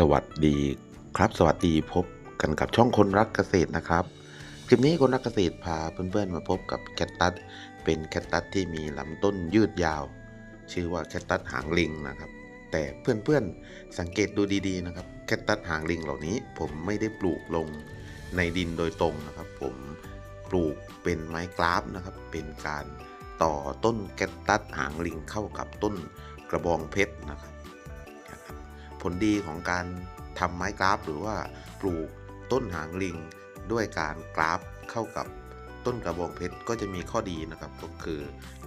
สวัสดีครับ สวัสดีพบกันกับช่องคนรักเกษตรนะครับคลิปนี้คนรักเกษตรพาเพื่อนๆมาพบกับแคตตัสเป็นแคตตัสที่มีลำต้นยืดยาว ชื่อว่าแคตตัสหางลิงนะครับ แต่เพื่อนๆสังเกตดูดีๆนะครับแคตตัสหางลิงเหล่านี้ ผมไม่ได้ปลูกลงในดินโดยตรงนะครับ ผมปลูกเป็นไม้กราฟนะครับ เป็นการต่อต้นแคตตัสหางลิงเข้ากับต้นกระบองเพชรนะครับ ผลดีของการทำไม้กราฟ หรือว่าปลูกต้นหางลิง ด้วยการกราฟเข้ากับต้นกระบองเพชรก็จะมีข้อดีนะครับ ก็คือ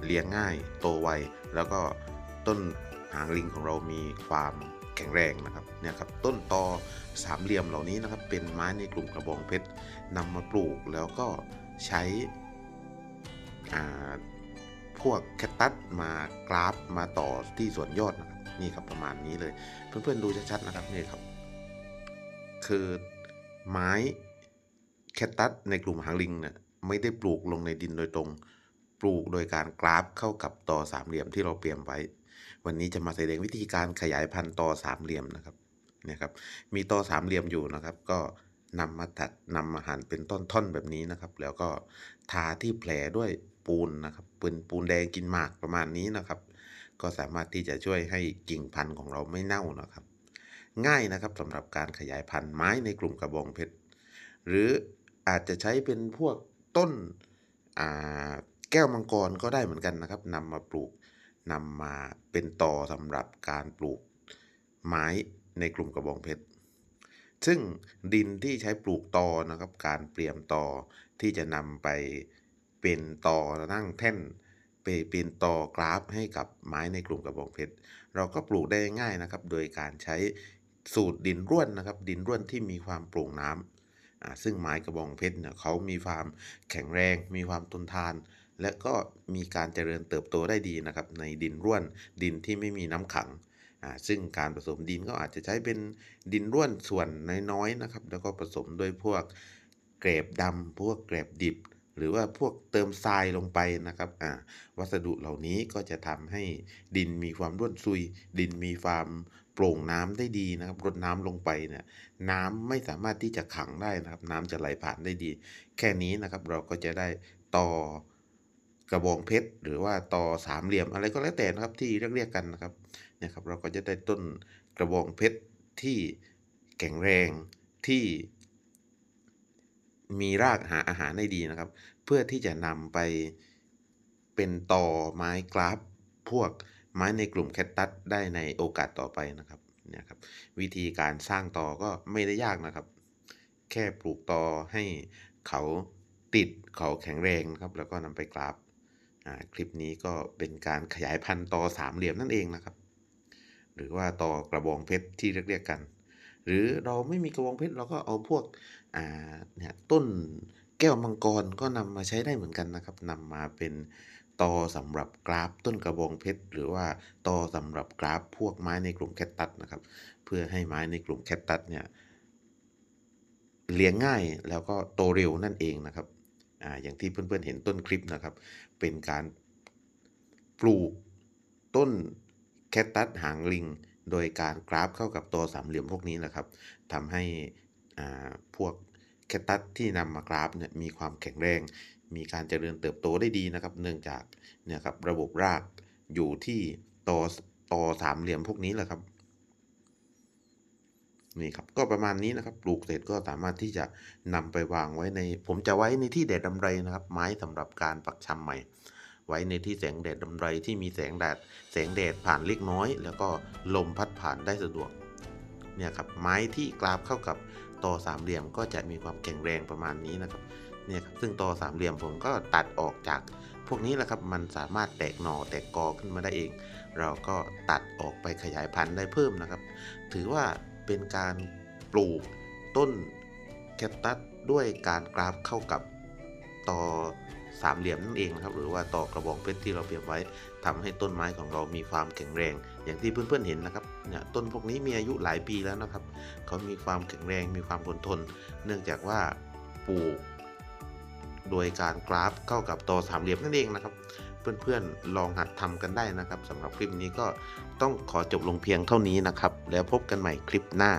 เลี้ยงง่ายโตไวแล้วก็ต้นหางลิงของเรามีความแข็งแรงนะครับเนี่ยครับต้นตอสามเหลี่ยมเหล่านี้นะครับ เป็นไม้ในกลุ่มกระบองเพชรนำมาปลูกแล้วก็ใช้ พวกแคตตัสมากราฟมาต่อที่ส่วนยอดนะครับนี่ครับประมาณนี้เลย เพื่อนๆดูชัดๆนะครับนี่ครับ คือไม้แคตตัสในกลุ่มหางลิงเนี่ยไม่ได้ปลูกลงในดินโดยตรง ปลูกโดยการกราฟเข้ากับต่อสามเหลี่ยมที่เราเตรียมไว้ วันนี้จะมาแสดงวิธีการขยายพันธุ์ต่อสามเหลี่ยมนะครับเนี่ยครับ มีต่อสามเหลี่ยมอยู่นะครับ ก็นำมาตัดนำมาหั่นเป็นท่อนๆแบบนี้นะครับ แล้วก็ทาที่แผลด้วย ปูนนะครับเป็นปูนแดงกินหมากประมาณนี้นะครับ ก็สามารถที่จะช่วยให้กิ่งพันธุ์ของเราไม่เน่านะครับ ง่ายนะครับสำหรับการขยายพันธุ์ไม้ในกลุ่มกระบองเพชรหรืออาจจะใช้เป็นพวกต้นแก้วมังกรก็ได้เหมือนกันนะครับนำมาปลูกนำมาเป็นตอสำหรับการปลูกไม้ในกลุ่มกระบองเพชร ซึ่งดินที่ใช้ปลูกตอนะครับ การเปลี่ยมตอที่จะนำไป เป็นตอนั่งแท่นไปเป็นตอกราฟให้กับไม้ในกลุ่มกระบองเพชรเราก็ปลูกได้ง่ายนะครับ โดยการใช้สูตรดินร่วนนะครับ ดินร่วนที่มีความโปร่งน้ำซึ่งไม้กระบองเพชรเนี่ยเขามีความแข็งแรง มีความทนทาน และก็มีการเจริญเติบโตได้ดีนะครับ ในดินร่วนดินที่ไม่มีน้ำขังซึ่งการผสมดินก็อาจจะใช้เป็นดินร่วนส่วนน้อยๆนะครับ แล้วก็ผสมโดยพวกเกรบดำพวกเกรบดิบ หรือว่าพวกเติมทรายลงไปนะครับวัสดุเหล่านี้ก็จะทำให้ดินมีความร่วนซุย ดินมีความโปร่งน้ำได้ดีนะครับรดน้ำลงไปเนี่ยน้ำไม่สามารถที่จะขังได้นะครับ น้ำจะไหลผ่านได้ดี แค่นี้นะครับเราก็จะได้ต่อกระบองเพชรหรือว่าต่อสามเหลี่ยมอะไรก็แล้วแต่นะครับที่เรียกเรียกกันนะครับเนี่ยครับเราก็จะได้ต้นกระบองเพชรที่แข็งแรงที่ มีรากหาอาหารได้ดีนะครับ เพื่อที่จะนำไปเป็นต่อไม้กราฟ พวกไม้ในกลุ่มแคตตัสได้ในโอกาสต่อไปนะครับเนี่ยครับวิธีการสร้างต่อก็ไม่ได้ยากนะครับ แค่ปลูกต่อให้เขาติดเขาแข็งแรงนะครับ แล้วก็นำไปกราฟคลิปนี้ก็เป็นการขยายพันธุ์ต่อสามเหลี่ยมนั่นเองนะครับ หรือว่าต่อกระบองเพชรที่เรียกๆกัน หรือเราไม่มีกระบองเพชรเราก็เอาพวกเนี่ยต้นแก้วมังกรก็นำมาใช้ได้เหมือนกันนะครับนำมาเป็นตอสำหรับกราฟต้นกระบองเพชรหรือว่าตอสำหรับกราฟพวกไม้ในกลุ่มแคตตัสนะครับ เพื่อให้ไม้ในกลุ่มแคตตัสเนี่ยเลี้ยงง่ายแล้วก็โตเร็วนั่นเองนะครับอ่าอย่างที่เพื่อนๆเห็นต้นคลิปนะครับ เป็นการปลูกต้นแคตตัสหางลิง โดยการกราฟเข้ากับตัวสามเหลี่ยมพวกนี้นะครับทำให้พวกแคตตัสที่นำมากราฟเนี่ยมีความแข็งแรง มีการเจริญเติบโตได้ดีนะครับ เนื่องจากเนี่ยครับระบบรากอยู่ที่ตอตอสามเหลี่ยมพวกนี้แหละครับนี่ครับก็ประมาณนี้นะครับ ปลูกเสร็จก็สามารถที่จะนำไปวางไว้ใน ผมจะไว้ในที่แดดดำไรนะครับ ไม้สำหรับการปักชำใหม่ ไว้ในที่แสงแดดดำไรที่มีแสงแดดแสงแดดผ่านเล็กน้อย แล้วก็ลมพัดผ่านได้สะดวกเนี่ยครับไม้ที่กราบเข้ากับตอสามเหลี่ยมก็จะมีความแข็งแรงประมาณนี้นะครับเนี่ยครับซึ่งตอสามเหลี่ยมผมก็ตัดออกจากพวกนี้แหละครับมันสามารถแตกหน่อแตกกอขึ้นมาได้เอง เราก็ตัดออกไปขยายพันธุ์ได้เพิ่มนะครับ ถือว่าเป็นการปลูกต้นแคคตัสด้วยการกราฟเข้ากับต่อ สามเหลี่ยมนั่นเองนะครับหรือว่าตอกระบองเพชรที่เราเตรียมไว้ทำให้ต้นไม้ของเรามีความแข็งแรง อย่างที่เพื่อนๆเห็นนะครับเนี่ยต้นพวกนี้มีอายุหลายปีแล้วนะครับเขามีความแข็งแรงมีความทนทน เนื่องจากว่าปลูกโดยการกราฟเข้ากับตอสามเหลี่ยมนั่นเองนะครับ เพื่อนๆลองหัดทำกันได้นะครับสำหรับคลิปนี้ก็ต้องขอจบลงเพียงเท่านี้นะครับ แล้วพบกันใหม่คลิปหน้า